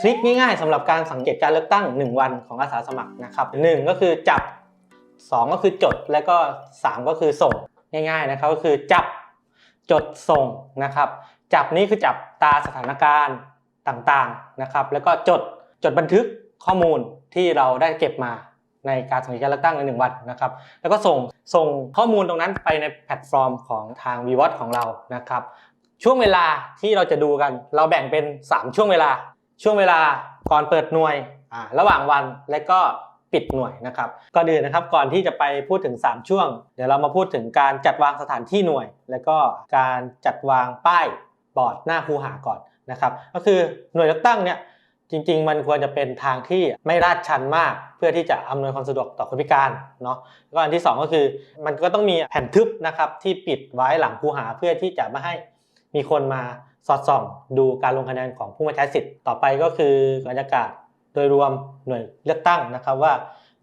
ทริคง่ายๆสำหรับการสังเกตการเลือกตั้ง 1 วันของอาสาสมัครนะครับหนึ่งก็คือจับ 2 ก็คือจดและก็ 3 ก็คือส่งง่ายๆนะครับก็คือจับจดส่งนะครับ จับนี้คือจับตาสถานการณ์ต่างๆนะครับ แล้วก็จดจดบันทึกข้อมูลที่เราได้เก็บมาในการสังเกตการเลือกตั้งในหนึ่งวันนะครับ แล้วก็ส่งส่งข้อมูลตรงนั้นไปในแพลตฟอร์มของทาง v w a t ของเรานะครับ ช่วงเวลาที่เราจะดูกัน เราแบ่งเป็น 3 ช่วงเวลา ช่วงเวลาก่อนเปิดหน่วยอ่าระหว่างวันและก็ปิดหน่วยนะครับก่อนอื่นนะครับก่อนที่จะไปพูดถึง 3 ช่วง เดี๋ยวเรามาพูดถึงการจัดวางสถานที่หน่วย และก็การจัดวางป้ายบอร์ดหน้าคูหาก่อนนะครับก็คือหน่วยเลือกตั้งเนี่ยจริง ๆ มันควรจะเป็นทางที่ไม่ลาดชันมาก เพื่อที่จะอำนวยความสะดวกต่อคนพิการเนาะแล้วก็อันที่สองก็คือ มันก็ต้องมีแผ่นทึบนะครับที่ปิดไว้หลังคูหาเพื่อที่จะไม่ให้มีคนมา สอดส่องดูการลงคะแนนของผู้มาใช้สิทธิ์ต่อไปก็คือบรรยากาศโดยรวมหน่วยเลือกตั้งนะครับว่า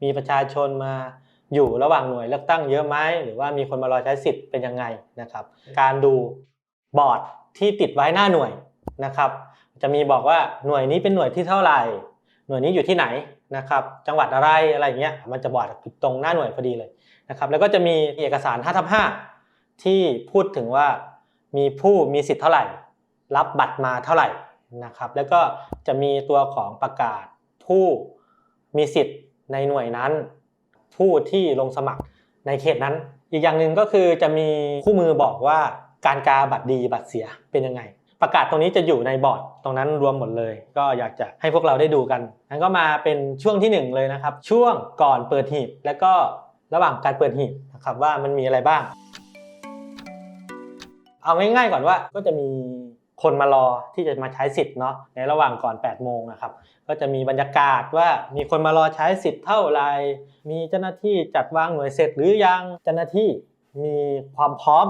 มีประชาชนมาอยู่ระหว่างหน่วยเลือกตั้งเยอะไหมหรือว่ามีคนมารอใช้สิทธิ์เป็นยังไงนะครับ การดูบอร์ดที่ติดไว้หน้าหน่วยนะครับ จะมีบอกว่าหน่วยนี้เป็นหน่วยที่เท่าไหร่ หน่วยนี้อยู่ที่ไหนนะครับ จังหวัดอะไรอะไรเงี้ยมันจะบอร์ดตรงหน้าหน่วยพอดีเลยนะครับแล้วก็จะมีเอกสาร5ทับ5ที่พูดถึงว่ามีผู้มีสิทธิ์เท่าไหร่ รับบัตรมาเท่าไหร่นะครับแล้วก็จะมีตัวของประกาศผู้มีสิทธิ์ในหน่วยนั้น ผู้ที่ลงสมัครในเขตนั้น อีกอย่างหนึ่งก็คือจะมีคู่มือบอกว่าการกาบัตรดีบัตรเสียเป็นยังไง ประกาศตรงนี้จะอยู่ในบอร์ดตรงนั้นรวมหมดเลย ก็อยากจะให้พวกเราได้ดูกันนั้นก็มาเป็นช่วงที่หนึ่งเลยนะครับ ช่วงก่อนเปิดหีบ แล้วก็ระหว่างการเปิดหีบนะครับว่ามันมีอะไรบ้าง เอาง่ายๆก่อนว่าก็จะมี คนมารอที่จะมาใช้สิทธิ์เนาะในระหว่างก่อน 8 โมงนะครับ ก็จะมีบรรยากาศว่ามีคนมารอใช้สิทธิ์เท่าไหรมีเจ้าหน้าที่จัดวางหน่วยเสร็จหรือยัง เจ้าหน้าที่มีความพร้อม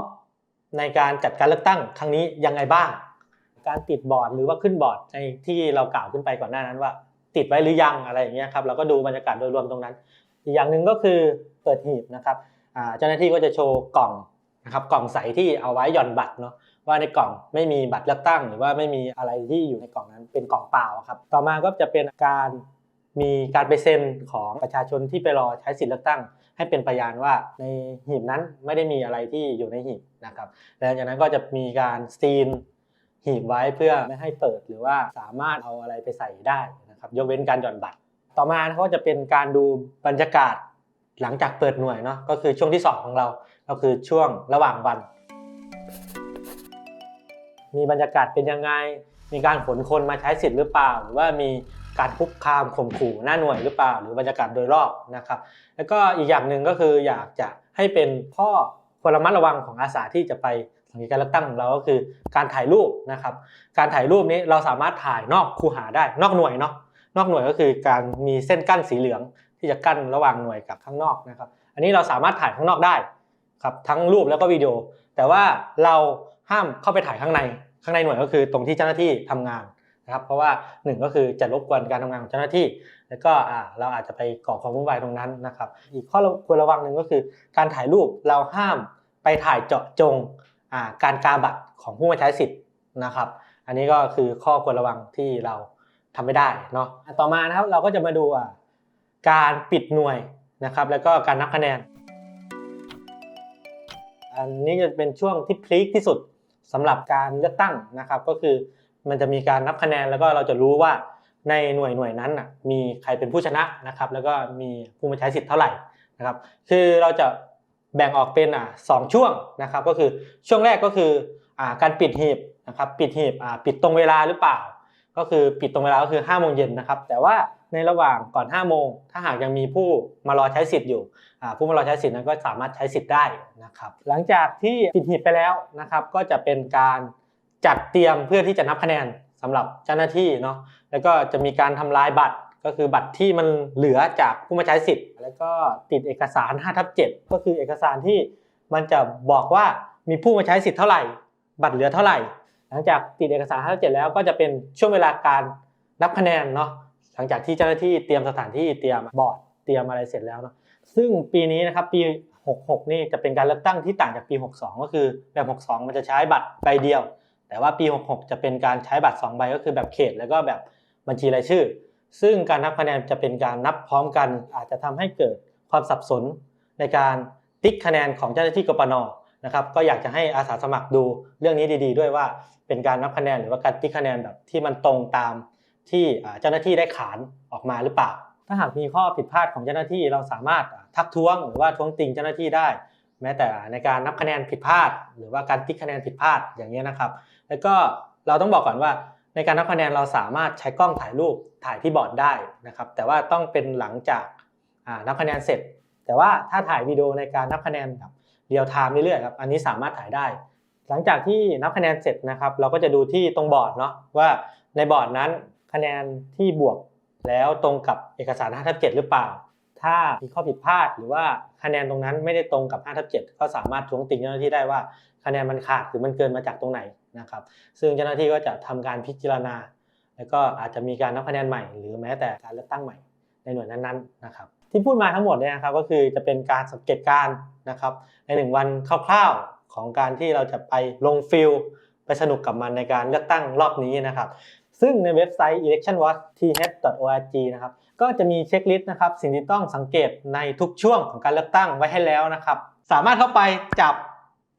ในการจัดการเลือกตั้งครั้งนี้ยังไงบ้าง การติดบอร์ดหรือว่าขึ้นบอร์ดในที่เรากล่าวขึ้นไปก่อนหน้านั้นว่า ติดไว้หรือยังอะไรอย่างเงี้ยครับเราก็ดูบรรยากาศโดยรวมตรงนั้น อีกอย่างหนึ่งก็คือเปิดหีบนะครับเจ้าหน้าที่ก็จะโชว์กล่อง นะครับกล่องใสที่เอาไว้หย่อนบัตรเนาะว่าในกล่องไม่มีบัตรเลือกตั้ง หรือว่าไม่มีอะไรที่อยู่ในกล่องนั้นเป็นกล่องเปล่าครับ ต่อมาก็จะเป็นการมีการไปเซ็นของประชาชนที่ไปรอใช้สิทธิเลือกตั้ง ให้เป็นพยานว่าในหีบนั้นไม่ได้มีอะไรที่อยู่ในหีบนะครับแล้วจากนั้นก็จะมีการซีนหีบไว้เพื่อไม่ให้เปิดหรือว่าสามารถเอาอะไรไปใส่ได้นะครับยกเว้นการหย่อนบัตร ต่อมาก็จะเป็นการดูบรรยากาศหลังจากเปิดหน่วยเนาะก็คือช่วงที่ 2 ของเรา ก็คือช่วงระหว่างวัน มีบรรยากาศเป็นยังไง มีการขนคนมาใช้สิทธิ์หรือเปล่า หรือว่ามีการคุกคามข่มขู่หน้าหน่วยหรือเปล่า หรือบรรยากาศโดยรอบนะครับ แล้วก็อีกอย่างหนึ่งก็คืออยากจะให้เป็นข้อควรระมัดระวังของอาสาที่จะไปสังเกตการเลือกตั้งของเราก็คือการถ่ายรูปนะครับ การถ่ายรูปนี้เราสามารถถ่ายนอกคูหาได้นอกหน่วยเนาะนอกหน่วยก็คือการมีเส้นกั้นสีเหลืองที่จะกั้นระหว่างหน่วยกับข้างนอกนะครับ อันนี้เราสามารถถ่ายข้างนอกได้ ครับทั้งรูปแล้วก็วิดีโอ แต่ว่าเราห้ามเข้าไปถ่ายข้างใน ข้างในหน่วยก็คือตรงที่เจ้าหน้าที่ทำงานนะครับ เพราะว่าหนึ่งก็คือจะรบกวนการทำงานของเจ้าหน้าที่ แล้วก็เราอาจจะไปก่อความวุ่นวายตรงนั้นนะครับ อีกข้อควรระวังหนึ่งก็คือ การถ่ายรูปเราห้ามไปถ่ายเจาะจงการกาบัตรของผู้มาใช้สิทธิ์นะครับ อันนี้ก็คือข้อควรระวังที่เราทำไม่ได้เนาะ ต่อมานะครับเราก็จะมาดูการปิดหน่วยนะครับ แล้วก็การนับคะแนน อันนี้จะเป็นช่วงที่พลิกที่สุดสำหรับการเลือกตั้งนะครับ ก็คือมันจะมีการนับคะแนนแล้วก็เราจะรู้ว่าในหน่วยหน่วยนั้นน่ะมีใครเป็นผู้ชนะนะครับ แล้วก็มีผู้มาใช้สิทธิ์เท่าไหร่นะครับ คือเราจะแบ่งออกเป็นอ่าสองช่วงนะครับ ก็คือช่วงแรกก็คืออ่าการปิดหีบนะครับ ปิดหีบอ่าปิดตรงเวลาหรือเปล่า ก็คือปิดตรงเวลาก็คือ5้าโมงเย็นนะครับ แต่ว่า ในระหว่างก่อน5้าโมงถ้าหากยังมีผู้มารอใช้สิทธิ์อยู่ผู้มารอใช้สิทธิ์นั้นก็สามารถใช้สิทธิ์ได้นะครับหลังจากที่ปิดหีบไปแล้วนะครับก็จะเป็นการจัดเตรียมเพื่อที่จะนับคะแนนสำหรับเจ้าหน้าที่เนาะแล้วก็จะมีการทำลายบัตรก็คือบัตรที่มันเหลือจากผู้มาใช้สิทธิ์ แล้วก็ติดเอกสาร5ทับ7ก็คือเอกสารที่มันจะบอกว่ามีผู้มาใช้สิทธิ์เท่าไหร่ บัตรเหลือเท่าไหร่ หลังจากติดเอกสาร5ทับ7แล้วก็จะเป็นช่วงเวลาการนับคะแนนเนาะ หลังจากที่เจ้าหน้าที่เตรียมสถานที่เตรียมบอร์ดเตรียมอะไรเสร็จแล้วเนาะซึ่งปีนี้นะครับปี 66 นี่จะเป็นการเลือกตั้งที่ต่างจากปี 62 ก็คือแบบ 62 มันจะใช้บัตรใบเดียว แต่ว่าปี 66 จะเป็นการใช้บัตร 2 ใบก็คือแบบเขต แล้วก็แบบบัญชีรายชื่อ ซึ่งการนับคะแนนจะเป็นการนับพร้อมกัน อาจจะทำให้เกิดความสับสนในการติ๊กคะแนนของเจ้าหน้าที่กปนนะครับก็อยากจะให้อาสาสมัครดูเรื่องนี้ดี ๆ ด้วยว่าเป็นการนับคะแนนหรือว่าการติ๊กคะแนนแบบที่มันตรงตาม ที่เจ้าหน้าที่ได้ขานออกมาหรือเปล่า ถ้าหากมีข้อผิดพลาดของเจ้าหน้าที่เราสามารถทักท้วงหรือว่าท้วงติงเจ้าหน้าที่ได้ แม้แต่ในการนับคะแนนผิดพลาด หรือว่าการติ๊กคะแนนผิดพลาดอย่างนี้นะครับ แล้วก็เราต้องบอกก่อนว่าในการนับคะแนนเราสามารถใช้กล้องถ่ายรูปถ่ายที่บอร์ดได้นะครับ แต่ว่าต้องเป็นหลังจากนับคะแนนเสร็จ แต่ว่าถ้าถ่ายวิดีโอในการนับคะแนนแบบเรียลไทม์เรื่อยๆครับอันนี้สามารถถ่ายได้ หลังจากที่นับคะแนนเสร็จนะครับ เราก็จะดูที่ตรงบอร์ดเนาะว่าในบอร์ดนั้น คะแนนที่บวกแล้วตรงกับเอกสาร5ทับ7หรือเปล่า ถ้ามีข้อผิดพลาดหรือว่าคะแนนตรงนั้นไม่ได้ตรงกับ5ทับ7ก็สามารถทวงติงเจ้าหน้าที่ได้ว่าคะแนนมันขาดหรือมันเกินมาจากตรงไหนนะครับ ซึ่งเจ้าหน้าที่ก็จะทำการพิจารณา แล้วก็อาจจะมีการนับคะแนนใหม่ หรือแม้แต่การเลือกตั้งใหม่ในหน่วยนั้นๆนะครับที่พูดมาทั้งหมดเนี่ยนะครับก็คือจะเป็นการสังเกตการนะครับในหนึ่งวันคร่าวๆของการที่เราจะไปลงฟิลไปสนุกกับมันในการเลือกตั้งรอบนี้นะครับ ซึ่งในเว็บไซต์ electionwatch.th.org นะครับก็จะมีเช็คลิสต์นะครับสิ่งที่ต้องสังเกตในทุกช่วงของการเลือกตั้งไว้ให้แล้วนะครับ สามารถเข้าไปจับ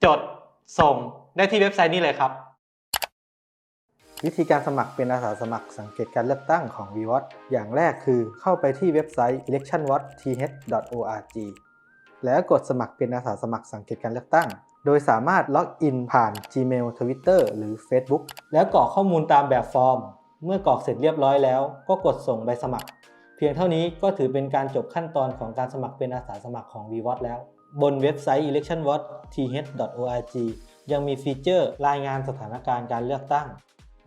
จดส่งได้ที่เว็บไซต์นี้เลยครับ วิธีการสมัครเป็นอาสาสมัครสังเกตการเลือกตั้งของ v w a t อย่างแรกคือเข้าไปที่เว็บไซต์ electionwatch.th.org แล้วกดสมัครเป็นอาสาสมัครสังเกตการเลือกตั้ง โดยสามารถล็อกอินผ่าน Gmail Twitter หรือ Facebook แล้วกรอกข้อมูลตามแบบฟอร์ม เมื่อกรอกเสร็จเรียบร้อยแล้ว ก็กดส่งใบสมัคร เพียงเท่านี้ก็ถือเป็นการจบขั้นตอนของการสมัครเป็นอาสาสมัครของ v w a t แล้ว บนเว็บไซต์ electionwatch.th.org ยังมีฟีเจอร์รายงานสถานการณ์การเลือกตั้ง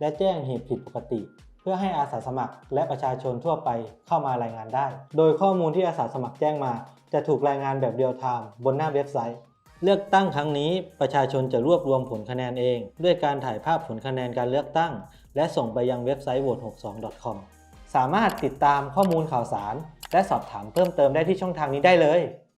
และแจ้งเหตุผิดปกติ เพื่อให้อาสาสมัครและประชาชนทั่วไปเข้ามารายงานได้ โดยข้อมูลที่อาสาสมัครแจ้งมา จะถูกรายงานแบบเรียลไทม์บนหน้าเว็บไซต์ เลือกตั้งครั้งนี้ประชาชนจะรวบรวมผลคะแนนเอง ด้วยการถ่ายภาพผลคะแนนการเลือกตั้ง และส่งไปยังเว็บไซต์ vote62.com สามารถติดตามข้อมูลข่าวสาร และสอบถามเพิ่มเติมได้ที่ช่องทางนี้ได้เลย